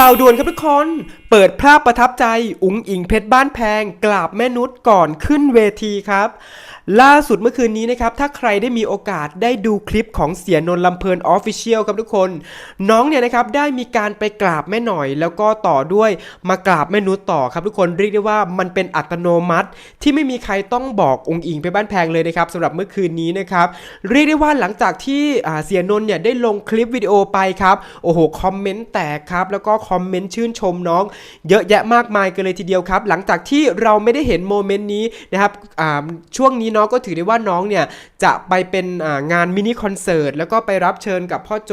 ข่าวด่วนครับทุกคน เปิดภาพประทับใจอุ๋งอิงเพชรบ้านแพง กราบแม่นุชก่อนขึ้นเวทีครับ ล่าสุดเมื่อคืนนี้นะครับ ถ้าใครได้มีโอกาสได้ดูคลิปของเสียนนลำเพลินออฟฟิเชียลครับทุกคน น้องเนี่ยนะครับได้มีการไปกราบแม่หน่อย แล้วก็ต่อด้วยมากราบแม่นุชต่อครับทุกคนเรียกได้ว่ามันเป็นอัตโนมัติ ที่ไม่มีใครต้องบอกองค์อิงไปบ้านแพงเลยนะครับสำหรับเมื่อคืนนี้นะครับเรียกได้ว่าหลังจากที่เสียนนเนี่ยได้ลงคลิปวิดีโอไปครับโอ้โหคอมเมนต์แตกครับแล้วก็คอมเมนต์ชื่นชมน้อง เยอะแยะมากมายกันเลยทีเดียวครับ หลังจากที่เราไม่ได้เห็นโมเมนต์นี้นะครับช่วงนี้น้องก็ถือได้ว่าน้องเนี่ยจะไปเป็นงานมินิคอนเสิร์ตแล้วก็ไปรับเชิญกับพ่อโจ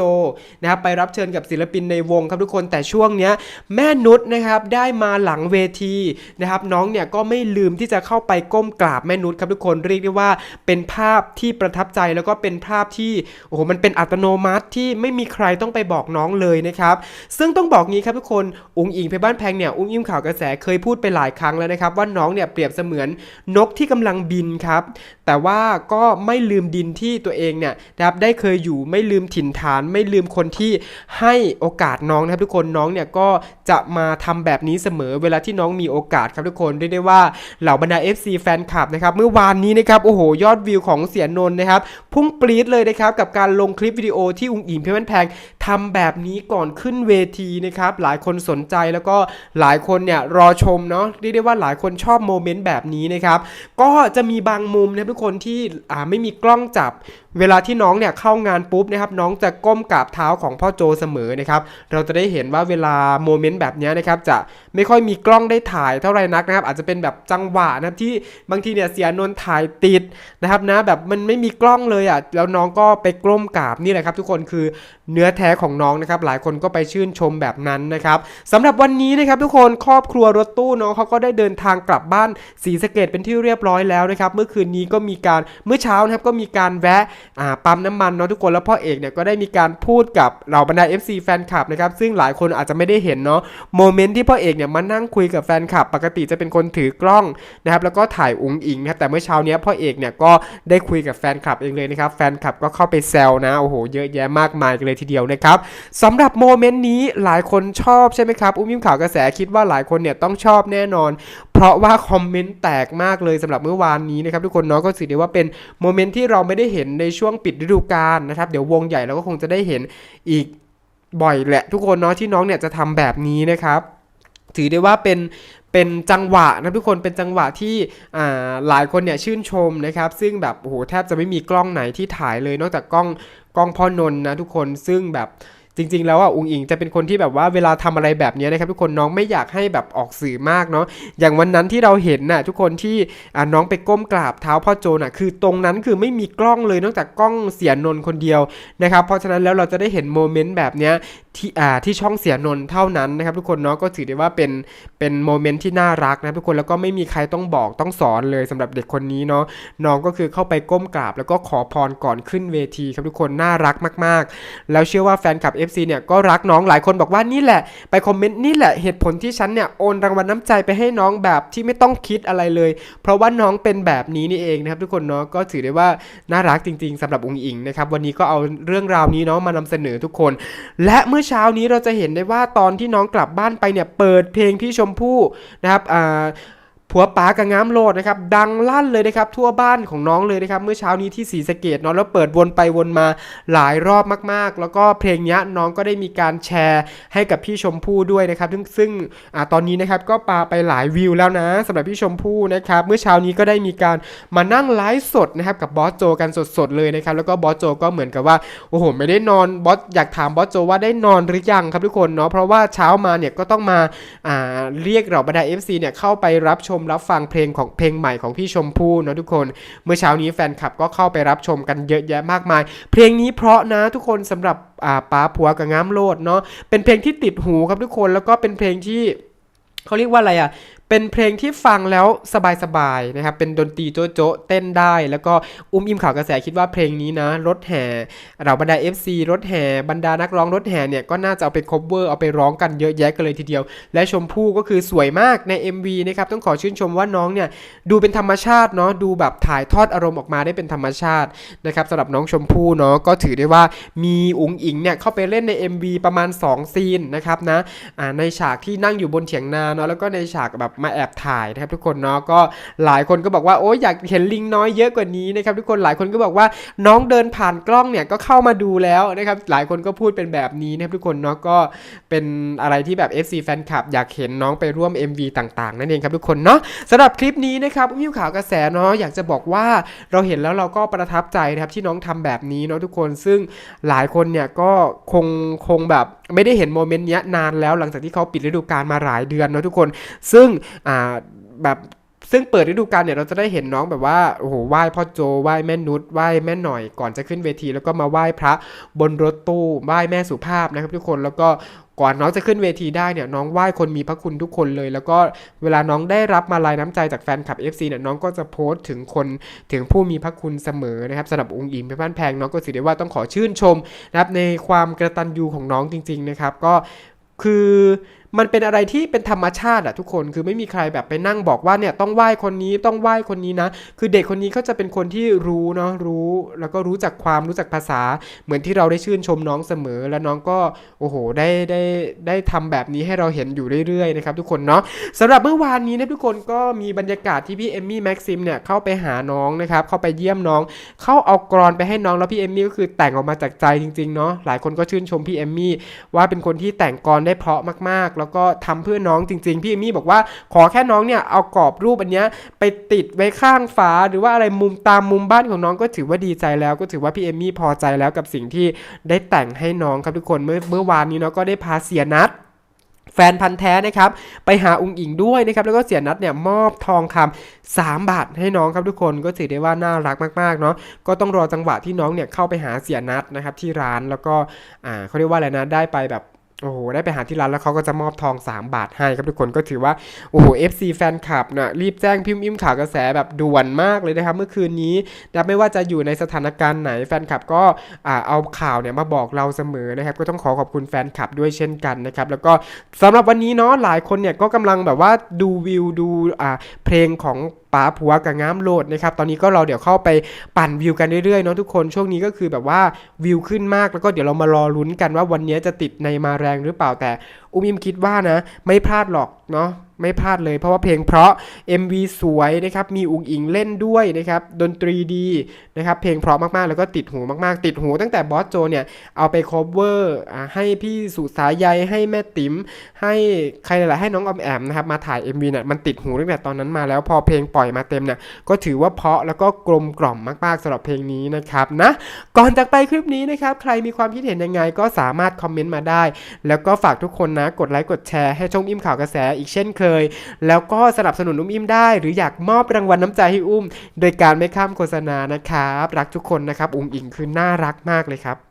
นะครับไปรับเชิญกับศิลปินในวงครับทุกคนแต่ช่วงเนี้ยแม่นุชนะครับได้มาหลังเวทีนะครับน้องเนี่ยก็ไม่ลืมที่จะเข้าไปก้มกราบแม่นุชครับทุกคนเรียกได้ว่าเป็นภาพที่ประทับใจแล้วก็เป็นภาพที่โอ้โหมันเป็นอัตโนมัติที่ไม่มีใครต้องไปบอกน้องเลยนะครับซึ่งต้องบอกงี้ครับทุกคนอุ้งอิงเพชรบ้านแพงเนี่ยอุ้งอิงข่าวกระแสเคยพูดไปหลายครั้งแล้วนะครับว่าน้องเนี่ยเปรียบเสมือนนกที่กำลังบินครับแต่ว่าก็ไม่ลืมดินที่ตัวเองเนี่ยนะครับได้เคยอยู่ไม่ลืมถิ่นฐาน ไม่ลืมคนที่ให้โอกาสน้องนะครับทุกคนน้องเนี่ยก็จะมาทำแบบนี้เสมอเวลาที่น้องมีโอกาสครับทุกคนเรียกได้ว่าเหล่าบรรดา FC แฟนคลับนะครับเมื่อวานนี้นะครับโอ้โหยอดวิวของเสียนนท์นะครับพุ่งปรี๊ดเลยนะครับกับการลงคลิปวิดีโอที่อุ้งอิงเพชรบ้านแพง ทำแบบนี้ก่อนขึ้นเวทีนะครับหลายคนสนใจแล้วก็หลายคนเนี่ยรอชมเนาะเรียกได้ว่าหลายคนชอบโมเมนต์แบบนี้นะครับก็จะมีบางมุมนะทุกคนที่อ่าไม่มีกล้องจับเวลาที่น้องเนี่ยเข้างานปุ๊บนะครับน้องจะก้มกราบเท้าของพ่อโจเสมอนะครับเราจะได้เห็นว่าเวลาโมเมนต์แบบนี้นะครับจะไม่ค่อยมีกล้องได้ถ่ายเท่าไรนักนะครับ อาจจะเป็นแบบจังหวะนะครับที่บางทีเนี่ยเสียนนถ่ายติดนะครับนะแบบมันไม่มีกล้องเลยอะแล้วน้องก็ไปกล้มกราบนี่แหละครับ ทุกคนคือเนื้อแท้ของน้องนะครับหลายคนก็ไปชื่นชมแบบนั้นนะครับสำหรับวันนี้นะครับทุกคนครอบครัวรถตู้น้องเขาก็ได้เดินทางกลับบ้านศรีสะเกดเป็นที่เรียบร้อยแล้วนะครับเมื่อคืนนี้ก็มีการเมื่อเช้านะครับก็มีการแวะปั๊มน้ำมันเนาะทุกคนแล้วพ่อเอกเนี่ยก็ได้มีการพูดกับเหล่าบรรดา FC แฟนคลับนะครับซึ่งหลายคนอาจจะไม่ได้เห็นเนาะโมเมนต์ที่พ่อเอกเนี่ยมานั่งคุยกับแฟนคลับ ปกติจะเป็นคนถือกล้องนะครับแล้วก็ถ่ายอุ๋งอิงนะครับแต่เมื่อเช้าเนี้ยพ่อเอกเนี่ยก็ได้คุยกับแฟนคลับเองเลยนะครับแฟนคลับก็เข้าไปแซวนะโอ้โหเยอะแยะมากมายกันเลยทีเดียวนะครับสำหรับโมเมนต์นี้หลายคนชอบใช่ไหมครับอุ้มยิ้มข่าวกระแสคิดว่าหลายคนเนี่ยต้องชอบแน่นอน ราะว่าคอมเมนต์แตกมากเลยสำหรับเมื่อวานนี้นะครับทุกคนเนาะก็ถือได้ว่าเป็นโมเมนต์ที่เราไม่ได้เห็นในช่วงปิดฤดูกาลนะครับ เดี๋ยววงใหญ่เราก็คงจะได้เห็นอีกบ่อยแหละ ทุกคนเนาะที่น้องเนี่ยจะทำแบบนี้นะครับถือได้ว่าเป็นเป็นจังหวะนะทุกคนเป็นจังหวะที่อ่าหลายคนเนี่ยชื่นชมนะครับ ซึ่งแบบโอ้โหแทบจะไม่มีกล้องไหนที่ถ่ายเลย นอกจากกล้องกล้องพ่อนนท์นะทุกคนซึ่งแบบ จริง ๆ แล้วอะอุงอิงจะเป็นคนที่แบบว่าเวลาทำอะไรแบบเนี้ยนะครับทุกคนน้องไม่อยากให้แบบออกสื่อมากเนาะอย่างวันนั้นที่เราเห็นน่ะทุกคนที่อ่าน้องไปก้มกราบเท้าพ่อโจน่ะคือตรงนั้นคือไม่มีกล้องเลยนอกจากกล้องเสียนนคนเดียวนะครับเพราะฉะนั้นแล้วเราจะได้เห็นโมเมนต์แบบเนี้ยที่อ่าที่ช่องเสียนนเท่านั้นนะครับทุกคนเนาะก็ถือได้ว่าเป็นเป็นโมเมนต์ที่น่ารักนะทุกคนแล้วก็ไม่มีใครต้องบอกต้องสอนเลยสำหรับเด็กคนนี้เนาะน้องก็คือเข้าไปก้มกราบ แล้วก็ขอพรก่อนขึ้นเวทีครับทุกคนน่ารักมาก ๆ แล้วเชื่อว่าแฟนคลับ FC เนี่ยก็รักน้องหลายคนบอกว่านี่แหละ ไปคอมเมนต์นี่แหละเหตุผลที่ฉันเนี่ยโอนรางวัลน้ำใจไปให้น้องแบบที่ไม่ต้องคิดอะไรเลย เพราะว่าน้องเป็นแบบนี้นี่เองนะครับทุกคนเนาะก็ถือได้ว่าน่ารักจริง ๆสำหรับองค์อิงนะครับวันนี้ก็เอาเรื่องราวนี้เนาะมานำเสนอทุกคน และเมื่อเช้านี้เราจะเห็นได้ว่าตอนที่น้องกลับบ้านไปเนี่ยเปิดเพลงพี่ชมพู่นะครับอ่า ผัวป๋ากับง้ามโลดนะครับดังลั่นเลยนะครับทั่วบ้านของน้องเลยนะครับเมื่อเช้านี้ที่ศรีสะเกดเนาะแล้วเปิดวนไปวนมาหลายรอบมากๆ แล้วก็เพลงเนี้ยน้องก็ได้มีการแชร์ให้กับพี่ชมพู่ด้วยนะครับ ซึ่งซึ่งอตอนนี้นะครับก็ปาไปหลายวิวแล้วนะสำหรับพี่ชมพู่นะครับเมื่อเช้านี้ก็ได้มีการมานั่งไลฟ์สดนะครับกับบอสโจกันสดๆเลยนะครับแล้วก็บอสโจก็เหมือนกับว่าโอ้โหไม่ได้นอนบอสอยากถามบอสโจว่าได้นอนหรือยังครับทุกคนเนาะเพราะว่าเช้ามาเนี่ยก็ต้องมาอ่าเรียกเหล่าบรรดา FC เนี่ยเข้าไปรับชมรับฟังเพลงของเพลงใหม่ของพี่ชมพู่เนาะทุกคน เมื่อเช้านี้แฟนคลับก็เข้าไปรับชมกันเยอะแยะมากมาย เพลงนี้เพราะนะทุกคนสำหรับอ่าป้าผัวกับง้ามโลดเนาะเป็นเพลงที่ติดหูครับทุกคนแล้วก็เป็นเพลงที่เขาเรียกว่าอะไรอะ เป็นเพลงที่ฟังแล้วสบายๆนะครับ เป็นดนตรีโจ๊ะเต้นได้ แล้วก็อุ้มอิมข่าวกระแสคิดว่าเพลงนี้นะ รถแห่เราบรรดา FC รถแห่บรรดานักร้องรถแห่เนี่ยก็น่าจะเอาไป cover เอาไปร้องกันเยอะแยะกันเลยทีเดียว และชมพู่ก็คือสวยมากใน MV นะครับต้องขอชื่นชมว่าน้องเนี่ยดูเป็นธรรมชาติเนาะดูแบบถ่ายทอดอารมณ์ออกมาได้เป็นธรรมชาตินะครับสำหรับน้องชมพู่เนาะก็ถือได้ว่ามีอุ๋งอิงเนี่ยเข้าไปเล่นใน MV ประมาณ 2 ซีนนะครับนะอ่าในฉากที่นั่งอยู่บนเถียงนาเนาะแล้วก็ในฉากแบบมาแอบถ่ายนะครับทุกคนเนาะก็หลายคนก็บอกว่าโอ้ยอยากเห็นลิงน้อยเยอะกว่านี้นะครับทุกคนหลายคนก็บอกว่าน้องเดินผ่านกล้องเนี่ยก็เข้ามาดูแล้วนะครับหลายคนก็พูดเป็นแบบนี้นะครับทุกคนเนาะก็เป็นอะไรที่แบบ FC แฟนคลับอยากเห็นน้องไปร่วม MV ต่างๆ นั่นเองครับทุกคนเนาะสำหรับคลิปนี้นะครับอุ้มยิ้มข่าวกระแสเนาะอยากจะบอกว่าเราเห็นแล้วเราก็ประทับใจนะครับที่น้องทำแบบนี้เนาะทุกคนซึ่งหลายคนเนี่ยก็คงคงแบบไม่ได้เห็นโมเมนต์เนี้ยนานแล้วหลังจากที่เขาปิดฤดูกาลมาหลายเดือนเนาะทุกคน ซึ่งอ่าแบบซึ่งเปิดฤดูกาลเนี่ยเราจะได้เห็นน้องแบบว่าโอ้โหไหว้พ่อโจไหว้แม่นุชไหว้แม่หน่อยก่อนจะขึ้นเวที แล้วก็มาไหว้พระบนรถตู้ไหว้แม่สุภาพนะครับทุกคนแล้วก็ก่อนน้องจะขึ้นเวทีได้เนี่ยน้องไหว้คนมีพระคุณทุกคนเลย แล้วก็เวลาน้องได้รับมาลายน้ำใจจากแฟนคลับ FC เนี่ยน้องก็จะโพสต์ถึงคนถึงผู้มีพระคุณเสมอนะครับสำหรับองค์อิมเพชรบ้านแพงน้องก็ถือได้ว่าต้องขอชื่นชมนะครับในความกระตันยูของน้องจริง ๆนะครับ ก็คือ มันเป็นอะไรที่เป็นธรรมชาติอะทุกคนคือไม่มีใครแบบไปนั่งบอกว่าเนี่ยต้องไหว้คนนี้ต้องไหว้คนนี้นะ คือเด็กคนนี้เขาจะเป็นคนที่รู้เนาะรู้ แล้วก็รู้จักความรู้จักภาษา เหมือนที่เราได้ชื่นชมน้องเสมอ แล้วน้องก็โอ้โหได้ได้ได้ทำแบบนี้ให้เราเห็นอยู่เรื่อยๆนะครับทุกคนเนาะสำหรับเมื่อวานนี้นะทุกคนก็มีบรรยากาศที่พี่เอมมี่แม็กซิมเนี่ยเข้าไปหาน้องนะครับเข้าไปเยี่ยมน้อง เข้าเอากรอนไปให้น้องแล้วพี่เอมมี่ก็คือแต่งออกมาจากใจจริงๆเนาะหลายคนก็ชื่นชมพี่เอมมี่ว่าเป็นคนที่แต่งกรอนได้เพราะมากๆแล้วก็ทำเพื่อน้องจริง ๆ พี่เอมมี่บอกว่าขอแค่น้องเนี่ยเอากรอบรูปอันเนี้ยไปติดไว้ข้างฝาหรือว่าอะไรมุมตามมุมบ้านของน้องก็ถือว่าดีใจแล้ว ก็ถือว่าพี่เอมมี่พอใจแล้วกับสิ่งที่ได้แต่งให้น้องครับทุกคนเมื่อเมื่อวานนี้เนาะก็ได้พาเสียนัดแฟนพันธ์แท้นะครับ ไปหาองค์อิงด้วยนะครับ แล้วก็เสียนัดเนี่ยมอบทองคำ3บาทให้น้องครับทุกคนก็ถือได้ว่าน่ารักมากๆเนาะก็ต้องรอจังหวะที่น้องเนี่ยเข้าไปหาเสียนัดนะครับที่ร้านแล้วก็อ่าเขาเรียกว่าอะไรนะได้ไปแบบ โอ้โห ได้ไปหาที่ร้านแล้วเขาก็จะมอบทอง 3 บาทให้ครับทุกคนก็ถือว่า โอ้โห FC แฟนคลับนะรีบแจ้งพิมพ์อิมข่าวกระแสแบบด่วนมากเลยนะครับ เมื่อคืนนี้นะไม่ว่าจะอยู่ในสถานการณ์ไหนแฟนคลับก็อ่าเอาข่าวเนี่ยมาบอกเราเสมอนะครับ ก็ต้องขอขอบคุณแฟนคลับด้วยเช่นกันนะครับ แล้วก็สำหรับวันนี้เนาะหลายคนเนี่ยก็กำลังแบบว่าดูวิวดูอ่าเพลงของ ป๋าผัวกับง้ามโหลดนะครับตอนนี้ก็เราเดี๋ยวเข้าไปปั่นวิวกันเรื่อยๆเนาะทุกคนช่วงนี้ก็คือแบบว่าวิวขึ้นมากแล้วก็เดี๋ยวเรามารอลุ้นกันว่าวันนี้จะติดในมาแรงหรือเปล่าแต่อุ้มอิมคิดว่านะ ไม่พลาดหรอก เนาะไม่พลาดเลยเพราะว่าเพลงเพราะ MV สวยนะครับมีอุ๋งอิงเล่นด้วยนะครับดนตรีดีนะครับเพลงเพราะมากๆ แล้วก็ติดหูมากๆ ติดหูตั้งแต่บอสโจเนี่ยเอาไป cover อ่าให้พี่สุสายใยให้แม่ติ๋มให้ใครหลายๆให้น้องออมแอมนะครับมาถ่าย MV เนี่ยมันติดหูตั้งแต่ตอนนั้นมาแล้วพอเพลงปล่อยมาเต็มเนี่ยก็ถือว่าเพราะแล้วก็กลมกล่อมมากๆสำหรับเพลงนี้นะครับนะก่อนจากไปคลิปนี้นะครับใครมีความคิดเห็นยังไงก็สามารถคอมเมนต์มาได้ แล้วก็ฝากทุกคนนะกดไลค์กดแชร์ให้ช่องอิ่มข่าวกระแสอีกเช่นเคย แล้วก็สนับสนุนอุ้มอิ่มได้ หรืออยากมอบรางวัลน้ำใจให้อุ้ม โดยการไม่ข้ามโฆษณานะครับ รักทุกคนนะครับ อุ้มอิงคือน่ารักมากเลยครับ